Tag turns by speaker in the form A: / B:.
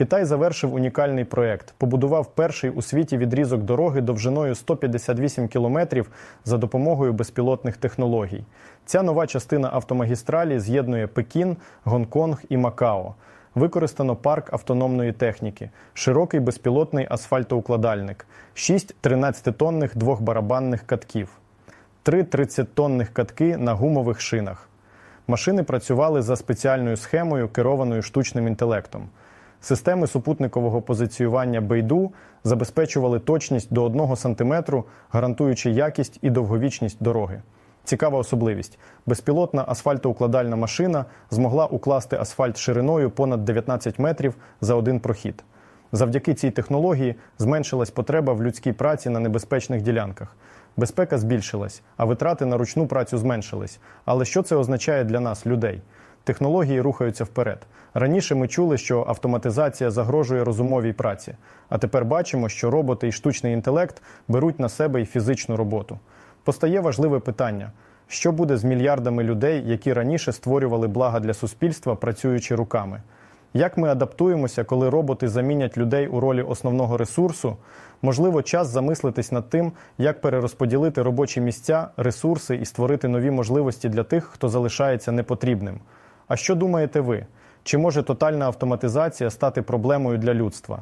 A: Китай завершив унікальний проект, побудував перший у світі відрізок дороги довжиною 158 кілометрів за допомогою безпілотних технологій. Ця нова частина автомагістралі з'єднує Пекін, Гонконг і Макао. Використано парк автономної техніки, широкий безпілотний асфальтоукладальник, 6 13-тонних двохбарабанних катків, 3 30-тонних катки на гумових шинах. Машини працювали за спеціальною схемою, керованою штучним інтелектом. Системи супутникового позиціювання Бейду забезпечували точність до 1 см, гарантуючи якість і довговічність дороги. Цікава особливість: безпілотна асфальтоукладальна машина змогла укласти асфальт шириною понад 19 метрів за один прохід. Завдяки цій технології зменшилась потреба в людській праці на небезпечних ділянках. Безпека збільшилась, а витрати на ручну працю зменшились. Але що це означає для нас, людей? Технології рухаються вперед. Раніше ми чули, що автоматизація загрожує розумовій праці, а тепер бачимо, що роботи і штучний інтелект беруть на себе і фізичну роботу. Постає важливе питання: що буде з мільярдами людей, які раніше створювали блага для суспільства, працюючи руками? Як ми адаптуємося, коли роботи замінять людей у ролі основного ресурсу? Можливо, час замислитись над тим, як перерозподілити робочі місця, ресурси і створити нові можливості для тих, хто залишається непотрібним. А що думаєте ви? Чи може тотальна автоматизація стати проблемою для людства?